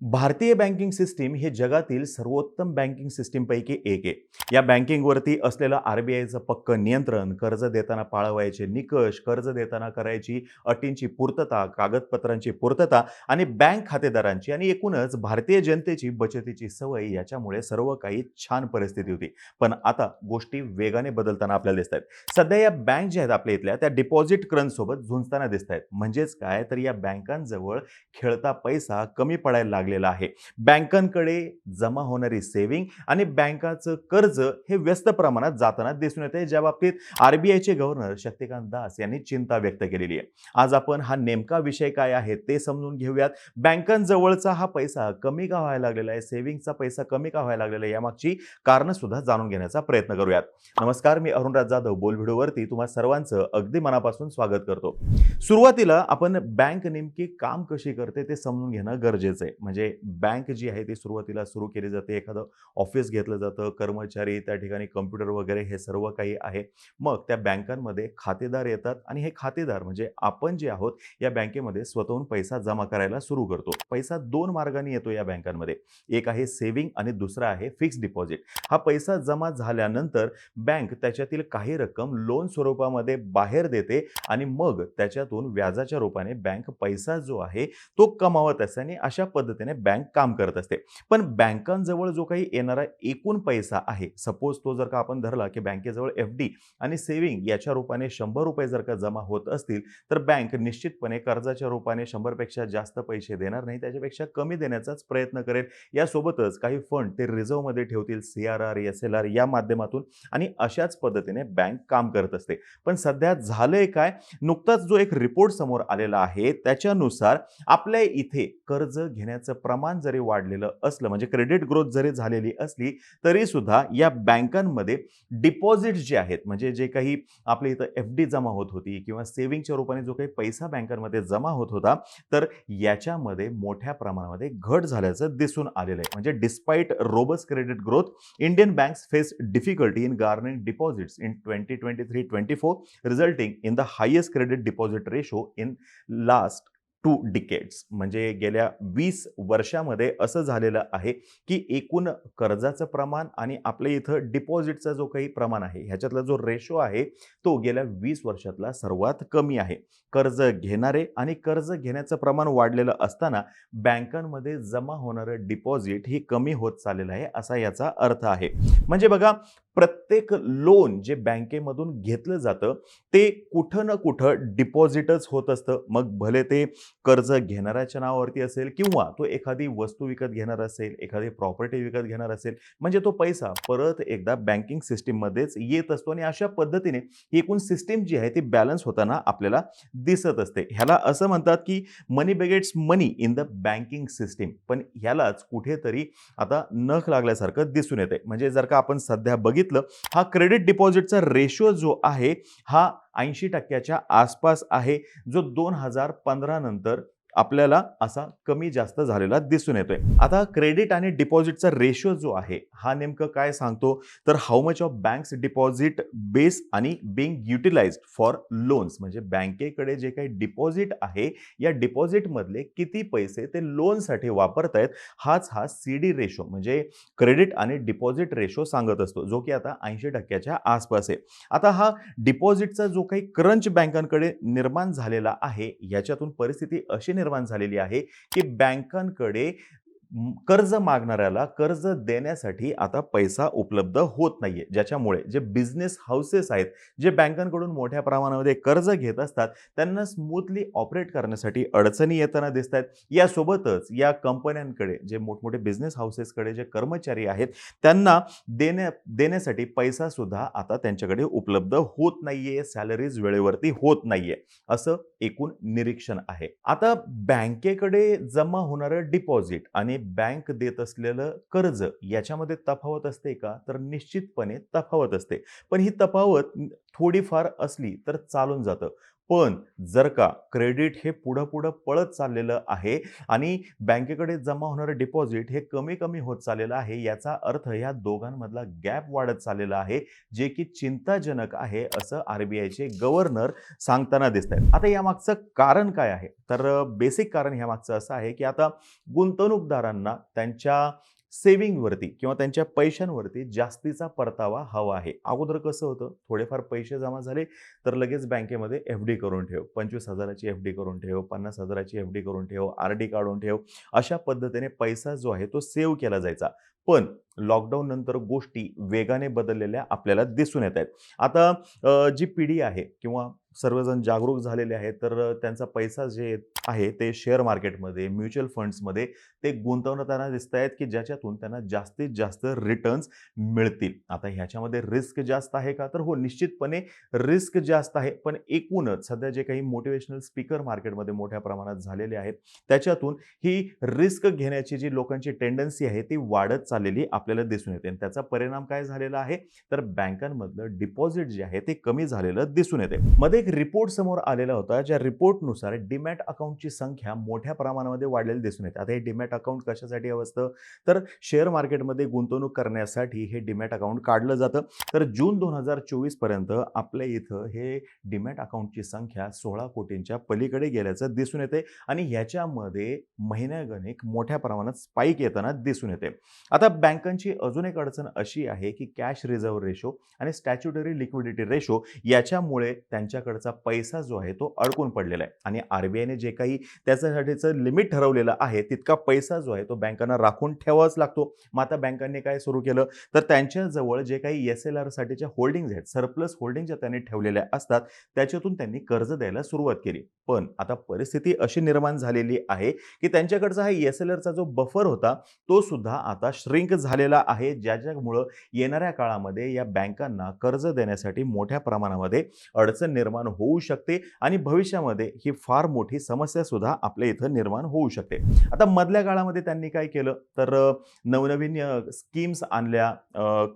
भारतीय banking system हे जगातील सर्वोत्तम बँकिंग सिस्टीमपैकी एक आहे. या बँकिंगवरती असलेलं आर बी आयचं पक्क नियंत्रण कर्ज देताना पाळवायचे निकष कर्ज देताना करायची अटींची पूर्तता कागदपत्रांची पूर्तता आणि बँक खातेदारांची आणि एकूणच भारतीय जनतेची बचतीची सवय याच्यामुळे सर्व काही छान परिस्थिती होती. पण आता गोष्टी वेगाने बदलताना आपल्याला दिसत आहेत सध्या या बँक ज्या आहेत आपल्या इथल्या त्या डिपॉझिट क्रंचसोबत झुंजताना दिसत आहेत म्हणजेच काय? तर या बँकांजवळ खेळता पैसा कमी पडायला लागला. लागलेला आहे. बँकांकडे जमा होणारी सेव्हिंग आणि बँकाचं कर्ज हे व्यस्त प्रमाणात जाताना दिसून येते ज्या बाबतीत आरबीआयचे गव्हर्नर शक्तिकांत दास यांनी चिंता व्यक्त केलेली आहे. आज आपण हा नेमका विषय काय आहे ते समजून घेऊयात. बँकांजवळचा हा पैसा कमी का व्हायला लागलेला आहे? सेव्हिंगचा पैसा कमी का व्हायला लागलेला आहे? यामागची कारणं सुद्धा जाणून घेण्याचा प्रयत्न करूयात. नमस्कार मी अरुणराज जाधव बोल व्हिडिओवरती तुम्हा सर्वांचं अगदी मनापासून स्वागत करतो. सुरुवातीला आपण बँक नेमकी काम कशी करते ते समजून घेणं गरजेचं आहे. म्हणजे म्हणजे बँक जी आहे ती सुरुवातीला सुरू केली जाते. एखादं ऑफिस घेतलं जातं कर्मचारी त्या ठिकाणी कम्प्युटर वगैरे हे सर्व काही आहे. मग त्या बँकांमध्ये खातेदार येतात आणि हे खातेदार म्हणजे आपण जे आहोत या बँकेमध्ये स्वतःहून पैसा जमा करायला सुरू करतो. पैसा दोन मार्गाने येतो या बँकांमध्ये. एक आहे सेव्हिंग आणि दुसरा आहे फिक्स डिपॉझिट. हा पैसा जमा झाल्यानंतर बँक त्याच्यातील काही रक्कम लोन स्वरूपामध्ये बाहेर देते आणि मग त्याच्यातून व्याजाच्या रूपाने बँक पैसा जो आहे तो कमावत असल्याने आणि अशा पद्धतीने बँक काम करत असते. पण बँकांजवळ जो काही येणारा एकूण पैसा आहे सपोज तो जर का आपण धरला की बँकेजवळ एफ डी आणि सेव्हिंग याच्या रूपाने शंभर रुपये जर का जमा होत असतील तर बँक निश्चितपणे कर्जाच्या रूपाने शंभरपेक्षा जास्त पैसे देणार नाही. त्याच्यापेक्षा कमी देण्याचाच प्रयत्न करेल. यासोबतच काही फंड ते रिझर्वमध्ये ठेवतील C R R S L R या माध्यमातून आणि अशाच पद्धतीने बँक काम करत असते. पण सध्या झालंय काय? नुकताच जो एक रिपोर्ट समोर आलेला आहे त्याच्यानुसार आपल्या इथे कर्ज घेण्याचं प्रमाण जरी वाढलेलं असलं म्हणजे क्रेडिट ग्रोथ जरी झालेली असली तरी सुद्धा या बँकांमध्ये डिपॉझिट जे आहेत म्हणजे जे काही आपल्या इथं एफ डी जमा होत होती किंवा सेव्हिंगच्या रूपाने जो काही पैसा बँकांमध्ये जमा होत होता तर याच्यामध्ये मोठ्या प्रमाणामध्ये घट झाल्याचं दिसून आलेलं आहे. म्हणजे despite robust credit growth Indian banks face difficulty in garnering deposits in twenty twenty three twenty four resulting in the highest credit deposit ratio in last two decades. म्हणजे गेल्या वीस वर्षामध्ये असं झालेलं आहे की एकूण कर्जाचं प्रमाण आणि आपल्या इथं डिपॉझिटचा जो काही प्रमाण आहे ह्याच्यातला जो रेशो आहे तो गेल्या वीस वर्षातला सर्वात कमी आहे. कर्ज घेणारे आणि कर्ज घेण्याचं प्रमाण वाढलेलं असताना बँकांमध्ये जमा होणारं डिपॉझिट ही कमी होत चाललेलं आहे असा याचा अर्थ आहे. म्हणजे बघा प्रत्येक लोन जे बँकेमधून घेतलं जातं ते कुठं ना कुठं डिपॉझिटच होत असतं. मग भले ते कर्ज घेणाऱ्याच्या नावावरती असेल किंवा तो एखादी वस्तू विकत घेणार असेल एखादी प्रॉपर्टी विकत घेणार असेल म्हणजे तो पैसा परत एकदा बँकिंग सिस्टीममध्येच येत असतो आणि अशा पद्धतीने ही एकूण सिस्टीम जी आहे ती बॅलन्स होताना आपल्याला दिसत असते. ह्याला असं म्हणतात की money begets money in the banking system पण ह्यालाच कुठेतरी आता नख लागल्यासारखं दिसून येते म्हणजे जर का आपण सध्या बघितलं हा क्रेडिट डिपॉझिटचा रेशो जो आहे हा ऐंशी टक्क्याच्या आसपास आहे जो दोन हजार पंधरा नंतर आपल्याला असा कमी जास्त झालेला दिसून येतोय. आता क्रेडिट आणि डिपॉझिटचा रेशो जो आहे हा नेमकं काय सांगतो? तर how much of banks deposit base आणि बिंग युटिलाइज फॉर लोन्स म्हणजे बँकेकडे जे काही डिपॉझिट आहे या डिपॉझिटमधले किती पैसे ते लोनसाठी वापरतायत हाच हा सी डी रेशो म्हणजे क्रेडिट आणि डिपॉझिट रेशो सांगत असतो जो की आता ऐंशी टक्क्याच्या आसपास आहे. आता हा डिपॉझिटचा जो काही क्रंच बँकांकडे निर्माण झालेला आहे याच्यातून परिस्थिती अशी निर्माण झालेली आहे की बँकांकडे कर्ज मागणाऱ्याला कर्ज देण्यासाठी आता पैसा उपलब्ध होत नाहीये ज्याच्यामुळे जे बिझनेस हाऊसेस आहेत जे बँकांकडून मोठ्या प्रमाणामध्ये कर्ज घेत असतात त्यांना स्मूथली ऑपरेट करण्यासाठी अडचणी येताना दिसत आहेत यासोबतच या कंपन्यांकडे जे मोठमोठे बिझनेस हाऊसेसकडे जे कर्मचारी आहेत त्यांना देण्या देण्यासाठी पैसा सुद्धा आता त्यांच्याकडे उपलब्ध होत नाहीये सॅलरीज वेळेवरती होत नाहीये असं एकूण निरीक्षण आहे. आता बँकेकडे जमा होणारं डिपॉझिट आणि बँक देत असलेलं कर्ज याच्यामध्ये तफावत असते का? तर निश्चितपणे तफावत असते. पण ही तफावत थोडीफार असली तर चालून जातं. पण जर का क्रेडिट हे पुढं पुढं पळत चाललेलं आहे आणि बँकेकडे जमा होणारं डिपॉझिट हे कमी कमी होत चाललेलं आहे याचा अर्थ या दोघांमधला गॅप वाढत चाललेला आहे जे की चिंताजनक आहे असं आर बी आयचे गव्हर्नर सांगताना दिसत आहेत आता यामागचं कारण काय आहे? तर बेसिक कारण ह्यामागचं असं आहे की आता गुंतवणूकदारांना त्यांच्या सेविंगवरती किंवा त्यांच्या पैशांवरती जास्तीचा परतावा हवा आहे. अगोदर कसं होतं? थोडेफार पैसे जमा झाले तर लगेच बँकेमध्ये एफ डी करून ठेव. पंचवीस हजाराची एफ डी करून ठेव पन्नास हजाराची एफ डी करून ठेव आर डी काढून ठेव. अशा पद्धतीने पैसा जो आहे तो सेव्ह केला जायचा. पण लॉकडाऊन नंतर गोष्टी वेगाने बदललेल्या आपल्याला दिसून येत आहेत. आता जी पिढी आहे किंवा सर्वजण जागरूक झालेले आहेत. तर त्यांचा पैसा जे आहे ते शेअर मार्केटमध्ये म्युच्युअल फंड्समध्ये ते गुंतवणताना दिसत आहेत की ज्याच्यातून त्यांना जास्तीत जास्त रिटर्न्स मिळतील. आता ह्याच्यामध्ये रिस्क जास्त आहे का? तर हो निश्चितपणे रिस्क जास्त आहे. पण एकूणच सध्या जे काही मोटिवेशनल स्पीकर मार्केटमध्ये मोठ्या प्रमाणात झालेले आहेत त्याच्यातून ही रिस्क घेण्याची जी लोकांची टेंडन्सी आहे ती वाढत चाललेली आपल्याला दिसून येते. आणि त्याचा परिणाम काय झालेला आहे? तर बँकांमधलं डिपॉझिट जे आहे ते कमी झालेलं दिसून येते. मध्ये एक रिपोर्ट समोर आलेला होता ज्या रिपोर्टनुसार डीमॅट अकाउंटची संख्या मोठ्या प्रमाणामध्ये वाढलेली दिसून येते. आता हे डीमॅट अकाउंट कशासाठी हवं असतं तर शेअर मार्केटमध्ये गुंतवणूक करण्यासाठी हे डीमॅट अकाउंट काढलं जातं. तर जून दोन हजार चोवीसपर्यंत आपल्या इथं हे डीमॅट अकाउंटची संख्या सोळा कोटींच्या पलीकडे गेल्याचं दिसून येते आणि ह्याच्यामध्ये महिन्यागणिक मोठ्या प्रमाणात स्पाईक येताना दिसून येते. आता बँकांची अजून एक अडचण अशी आहे की कॅश रिझर्व्ह रेशो आणि स्टॅच्युटरी लिक्विडिटी रेशो याच्यामुळे त्यांच्याकडचा पैसा जो आहे तो अडकून पडलेला आहे. आणि आर बी आयने जे काही त्याच्यासाठीचं लिमिट ठरवलेलं आहे तितका पैसा जो आहे तो बँकांना राखून ठेवावाच लागतो. मग आता बँकांनी काय सुरू केलं? तर त्यांच्याजवळ जे काही एस एल आरसाठीच्या होल्डिंग्ज आहेत सरप्लस होल्डिंग ज्या त्यांनी ठेवलेल्या असतात त्याच्यातून त्यांनी कर्ज द्यायला सुरुवात केली. पण आता परिस्थिती अशी निर्माण झालेली आहे की त्यांच्याकडचा हा एस एल आरचा जो बफर होता तो सुद्धा आता श्रिंक झालेला आहे. ज्याच्यामुळं येणाऱ्या काळामध्ये या बँकांना कर्ज देण्यासाठी मोठ्या प्रमाणामध्ये अडचण निर्माण होऊ शकते आणि भविष्यामध्ये ही फार मोठी समस्या सुद्धा आपल्या इथं निर्माण होऊ शकते. आता मधल्या काळामध्ये त्यांनी काय केलं? तर नवनवीन स्कीम्स आणल्या.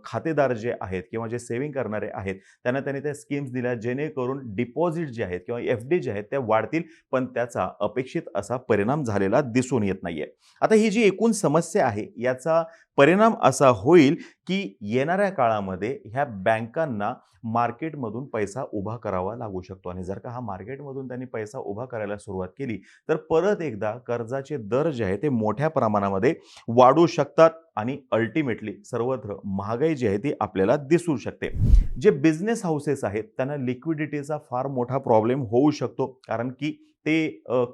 खातेदार जे आहेत किंवा जे सेव्हिंग करणारे आहेत त्यांना त्यांनी त्या स्कीम्स दिल्या. जेणेकरून डिपॉझिट जे आहेत किंवा एफ डी जे आहेत त्या वाढतील पण त्याचा अपेक्षित असा परिणाम झालेला दिसून येत नाहीये. आता ही जी एकूण समस्या आहे याचा परिणाम असा होईल की येणाऱ्या काळामध्ये ह्या बँकांना मार्केटमधून पैसा उभा करावा लागू शकतो. आणि जर का हा मार्केटमधून त्यांनी पैसा उभा करायला सुरुवात केली तर परत एकदा कर्जाचे दर जे आहे ते मोठ्या प्रमाणामध्ये वाढू शकतात आणि अल्टिमेटली सर्वत्र महागाई जी आहे ती आपल्याला दिसू शकते. जे बिझनेस हाऊसेस आहेत त्यांना लिक्विडिटीचा फार मोठा प्रॉब्लेम होऊ शकतो. कारण की ते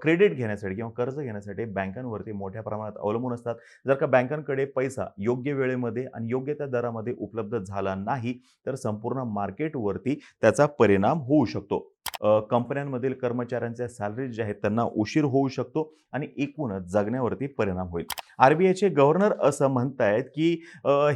क्रेडिट घेण्यासाठी किंवा कर्ज घेण्यासाठी बँकांवरती मोठ्या प्रमाणात अवलंबून असतात. जर का बँकांकडे पैसा योग्य वेळेमध्ये आणि योग्य त्या दरामध्ये उपलब्ध झाला नाही तर संपूर्ण मार्केटवरती त्याचा परिणाम होऊ शकतो. कंपन्यांमधील कर्मचाऱ्यांच्या सॅलरीज जे आहेत त्यांना उशीर होऊ शकतो आणि एकूणच जगण्यावरती परिणाम होईल. आर बी आयचे गव्हर्नर असं म्हणतायत की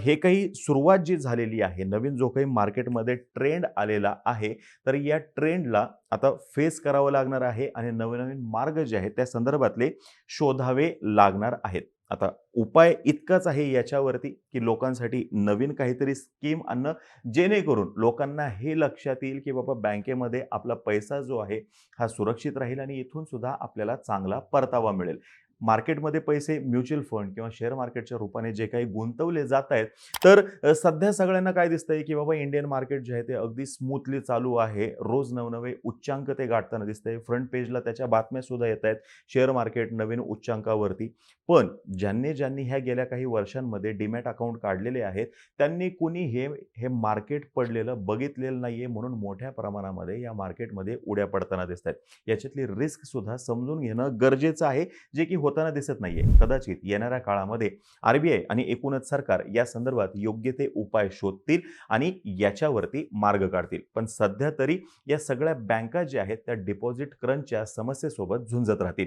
हे काही सुरुवात जी झालेली आहे नवीन जो काही मार्केटमध्ये ट्रेंड आलेला आहे तर या ट्रेंडला आता फेस करावं लागणार आहे आणि नवनवीन मार्ग जे आहेत त्या संदर्भातले शोधावे लागणार आहेत. आता उपाय इतकाच आहे याच्यावरती की लोकांसाठी नवीन काहीतरी स्कीम आणणं जेणेकरून लोकांना हे लक्षात येईल की बाबा बँकेमध्ये आपला पैसा जो आहे हा सुरक्षित राहील आणि इथून सुद्धा आपल्याला चांगला परतावा मिळेल. मार्केटमध्ये पैसे म्युच्युअल फंड किंवा शेअर मार्केटच्या रूपाने जे काही गुंतवले जात आहेत तर सध्या सगळ्यांना काय दिसतंय की बाबा इंडियन मार्केट जे आहे ते अगदी स्मूथली चालू आहे. रोज नवनवे उच्चांक ते गाठताना दिसतंय. फ्रंट पेजला त्याच्या बातम्या सुद्धा येत आहेत. शेअर मार्केट नवीन उच्चांकावरती. पण ज्यांनी ज्यांनी ह्या गेल्या काही वर्षांमध्ये डीमॅट अकाउंट काढलेले आहेत त्यांनी कुणी हे हे मार्केट पडलेलं बघितलेलं नाही आहे म्हणून मोठ्या प्रमाणामध्ये या मार्केटमध्ये उड्या पडताना दिसत आहेत याच्यातली रिस्कसुद्धा समजून घेणं गरजेचं आहे जे की होताना दिसत नाही आहे कदाचित येणाऱ्या काळामध्ये आर बी आय आणि एकूणच सरकार या संदर्भात योग्य ते उपाय शोधतील आणि याच्यावरती मार्ग काढतील. पण सध्या तरी या सगळ्या बँका ज्या आहेत त्या डिपॉझिट क्रंचच्या समस्येसोबत झुंजत राहतील.